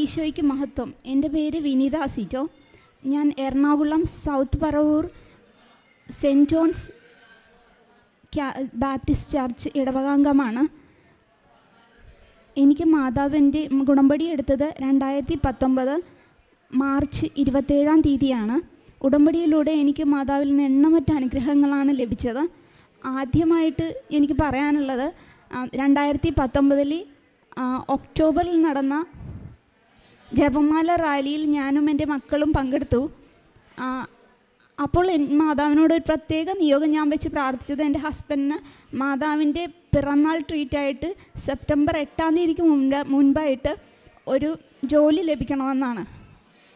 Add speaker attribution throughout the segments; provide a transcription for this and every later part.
Speaker 1: ഈശോയ്ക്ക് മഹത്വം. എന്റെ പേര് വിനീത സിജോ ഞാൻ Ernakulam south Paravur saint John's baptist church ഇടവകാംഗമാണ്. എനിക്ക് മാതാവിന്റെ ഗുണമ്പടി എടുത്തത് രണ്ടായിരത്തി പത്തൊമ്പത് മാർച്ച് ഇരുപത്തേഴാം തീയതിയാണ്. ഉടമ്പടിയിലൂടെ എനിക്ക് മാതാവിൽ നിന്ന് എണ്ണമറ്റ അനുഗ്രഹങ്ങളാണ് ലഭിച്ചത്. ആദ്യമായിട്ട് എനിക്ക് പറയാനുള്ളത് രണ്ടായിരത്തി പത്തൊമ്പതിൽ ഒക്ടോബറിൽ നടന്ന ജപമാല റാലിയിൽ ഞാനും എന്റെ മക്കളും പങ്കെടുത്തു. അപ്പോൾ മാതാവിനോട് ഒരു പ്രത്യേക നിയോഗം ഞാൻ വെച്ച് പ്രാർത്ഥിച്ചത്. എന്റെ ഹസ്ബൻഡിന് മാതാവിന്റെ പിറന്നാൾ ട്രീറ്റായിട്ട് സെപ്റ്റംബർ എട്ടാം തീയതിക്ക് മുമ്പ് മുൻപായിട്ട് ഒരു ജോലി ലഭിക്കണമെന്നാണ്.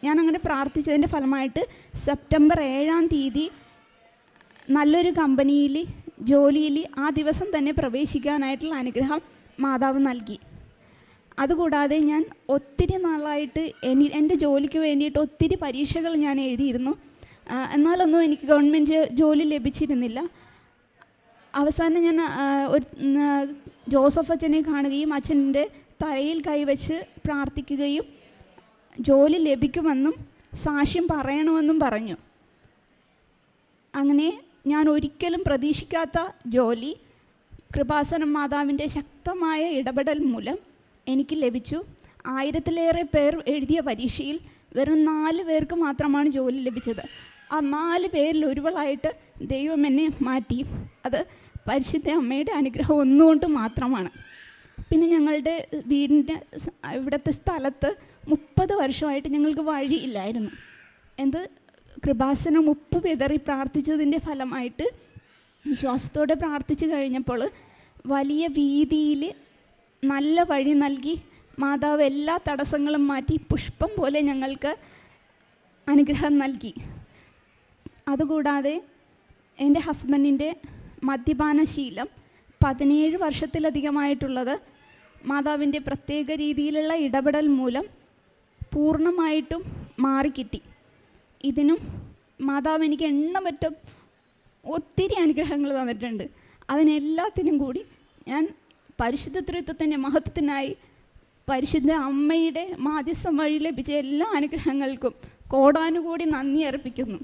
Speaker 1: ഞാൻ അങ്ങനെ പ്രാർത്ഥിച്ചതിന്റെ ഫലമായിട്ട് സെപ്റ്റംബർ ഏഴാം തീയതി നല്ലൊരു കമ്പനിയിൽ ജോലിയിൽ ആ ദിവസം തന്നെ പ്രവേശിക്കാനായിട്ടുള്ള അനുഗ്രഹം മാതാവ് നൽകി. അതുകൂടാതെ ഞാൻ ഒത്തിരി നാളായിട്ട് എനി എന്റെ ജോലിക്ക് വേണ്ടിയിട്ട് ഒത്തിരി പരീക്ഷകൾ ഞാൻ എഴുതിയിരുന്നു. എന്നാലൊന്നും എനിക്ക് ഗവൺമെന്റ് ജോലി ലഭിച്ചിരുന്നില്ല. അവസാനം ഞാൻ ഒരു ജോസഫ് അച്ഛനെ കാണുകയും അച്ഛന്റെ തലയിൽ കൈവച്ച് പ്രാർത്ഥിക്കുകയും ജോലി ലഭിക്കുമെന്നും സാക്ഷ്യം പറയണമെന്നും പറഞ്ഞു. അങ്ങനെ ഞാൻ ഒരിക്കലും പ്രതീക്ഷിക്കാത്ത ജോലി കൃപാസനം മാതാവിന്റെ ശക്തമായ ഇടപെടൽ മൂലം എനിക്ക് ലഭിച്ചു. ആയിരത്തിലേറെ പേർ എഴുതിയ പരീക്ഷയിൽ വെറും നാല് പേർക്ക് മാത്രമാണ് ജോലി ലഭിച്ചത്. ആ നാല് പേരിൽ ഒരുവളായിട്ട് ദൈവം എന്നെ മാറ്റി. അത് പരിശുദ്ധ അമ്മയുടെ അനുഗ്രഹം ഒന്നുകൊണ്ട് മാത്രമാണ്. പിന്നെ ഞങ്ങളുടെ വീടിന്റെ ഇവിടുത്തെ സ്ഥലത്ത് മുപ്പത് വർഷമായിട്ട് ഞങ്ങൾക്ക് വഴിയില്ലായിരുന്നു എന്ത്? കൃപാസനം ഉപ്പ് വിതറി പ്രാർത്ഥിച്ചതിന്റെ ഫലമായിട്ട് വിശ്വാസത്തോടെ പ്രാർത്ഥിച്ചു കഴിഞ്ഞപ്പോൾ വലിയ വീതിയിൽ നല്ല വഴി നൽകി മാതാവ് എല്ലാ തടസ്സങ്ങളും മാറ്റി പുഷ്പം പോലെ ഞങ്ങൾക്ക് അനുഗ്രഹം നൽകി. അതുകൂടാതെ എന്റെ ഹസ്ബൻഡിന്റെ മദ്യപാനശീലം പതിനേഴ് വർഷത്തിലധികമായിട്ടുള്ളത് മാതാവിന്റെ പ്രത്യേക രീതിയിലുള്ള ഇടപെടൽ മൂലം പൂർണമായിട്ടും മാറിക്കിട്ടി. ഇതിനും മാതാവ് എനിക്ക് എണ്ണമറ്റ ഒത്തിരി അനുഗ്രഹങ്ങൾ തന്നിട്ടുണ്ട്. അതിനെല്ലാത്തിനും കൂടി ഞാൻ പരിശുദ്ധ ത്രിത്വത്തിന്റെ മഹത്വത്തിനായി പരിശുദ്ധ അമ്മയുടെ മാധ്യസ്ഥം വഴി ലഭിച്ച എല്ലാ അനുഗ്രഹങ്ങൾക്കും കോടാനുകൂടി നന്ദി അർപ്പിക്കുന്നു.